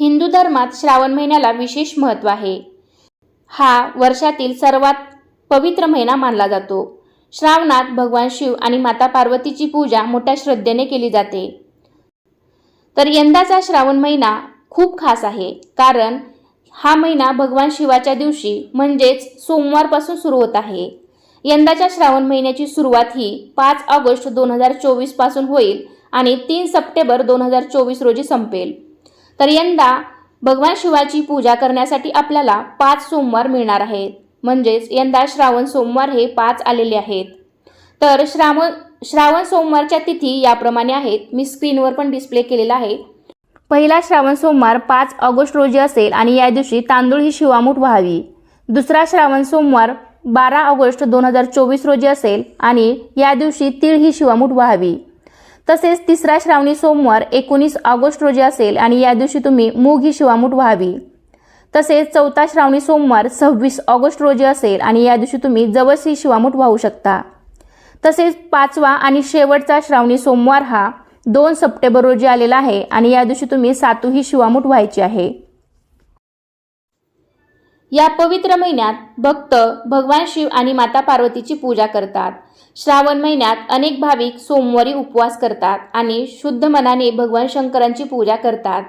हिंदू धर्मात श्रावण महिन्याला विशेष महत्त्व आहे. हा वर्षातील सर्वात पवित्र महिना मानला जातो. श्रावणात भगवान शिव आणि माता पार्वतीची पूजा मोठ्या श्रद्धेने केली जाते. तर यंदाचा श्रावण महिना खूप खास आहे कारण हा महिना भगवान शिवाच्या दिवशी म्हणजेच सोमवारपासून सुरू होत आहे. यंदाच्या श्रावण महिन्याची सुरुवात ही पाच ऑगस्ट दोन हजार चोवीसपासून होईल आणि तीन सप्टेंबर दोन हजार चोवीस रोजी संपेल. तर यंदा भगवान शिवाची पूजा करण्यासाठी आपल्याला पाच सोमवार मिळणार आहेत. म्हणजेच यंदा श्रावण सोमवार हे पाच आलेले आहेत. तर श्रावण श्रावण सोमवारच्या तिथी याप्रमाणे आहेत. मी स्क्रीनवर पण डिस्प्ले केलेला आहे. पहिला श्रावण सोमवार पाच ऑगस्ट रोजी असेल आणि या दिवशी तांदूळ ही शिवामूठ व्हावी. दुसरा श्रावण सोमवार बारा ऑगस्ट दोन हजार चोवीस रोजी असेल आणि या दिवशी तीळ ही शिवामूठ व्हावी. तसेच तिसरा श्रावणी सोमवार एकोणीस ऑगस्ट रोजी असेल आणि या दिवशी तुम्ही मूग ही शिवामूठ व्हावी. तसेच चौथा श्रावणी सोमवार सव्वीस ऑगस्ट रोजी असेल आणि या दिवशी तुम्ही जवस ही शिवामूठ वाहू शकता. तसेच पाचवा आणि शेवटचा श्रावणी सोमवार हा दोन सप्टेंबर रोजी आलेला आहे आणि या दिवशी तुम्ही सातू ही शिवामूठ व्हायची आहे. या पवित्र महिन्यात भक्त भगवान शिव आणि माता पार्वतीची पूजा करतात. श्रावण महिन्यात अनेक भाविक सोमवारी उपवास करतात आणि शुद्ध मनाने भगवान शंकरांची पूजा करतात.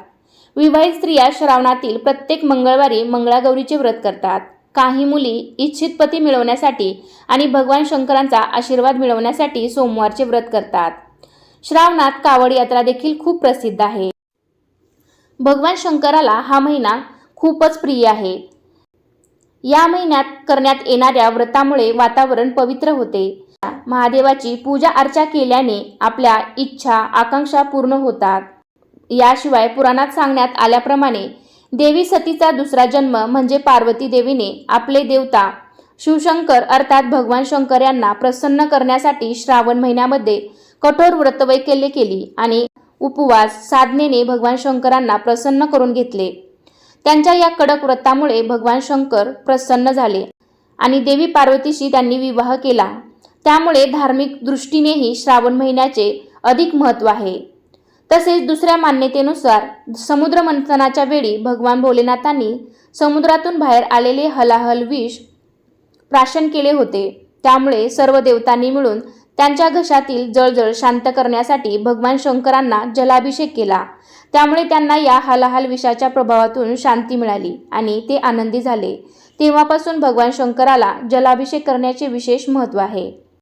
विवाहित स्त्रिया श्रावणातील प्रत्येक मंगळवारी मंगळागौरीचे व्रत करतात. काही मुली इच्छित पती मिळवण्यासाठी आणि भगवान शंकरांचा आशीर्वाद मिळवण्यासाठी सोमवारचे व्रत करतात. श्रावणात कावड यात्रा देखील खूप प्रसिद्ध आहे. भगवान शंकराला हा महिना खूपच प्रिय आहे. या महिन्यात करण्यात येणाऱ्या व्रतामुळे वातावरण पवित्र होते. महादेवाची पूजा अर्चा केल्याने आपल्या इच्छा आकांक्षा पूर्ण होतात. याशिवाय पुराणात सांगण्यात आल्याप्रमाणे देवी सतीचा दुसरा जन्म म्हणजे पार्वती देवीने आपले देवता शिवशंकर अर्थात भगवान शंकर यांना प्रसन्न करण्यासाठी श्रावण महिन्यामध्ये कठोर व्रतवैकल्य केली आणि उपवास साधनेने भगवान शंकरांना प्रसन्न करून घेतले. त्यांच्या या कडक व्रतामुळे भगवान शंकर प्रसन्न झाले आणि देवी पार्वतीशी त्यांनी विवाह केला. त्यामुळे धार्मिक दृष्टीनेही श्रावण महिन्याचे अधिक महत्त्व आहे. तसेच दुसऱ्या मान्यतेनुसार समुद्र मंथनाच्या वेळी भगवान भोलेनाथांनी समुद्रातून बाहेर आलेले हलाहल विष प्राशन केले होते. त्यामुळे सर्व देवतांनी मिळून त्यांच्या घशातील जळजळ शांत करण्यासाठी भगवान शंकरांना जलाभिषेक केला. त्यामुळे त्यांना या हालाहाल विषाच्या प्रभावातून शांती मिळाली आणि ते आनंदी झाले. तेव्हापासून भगवान शंकराला जलाभिषेक करण्याचे विशेष महत्त्व आहे.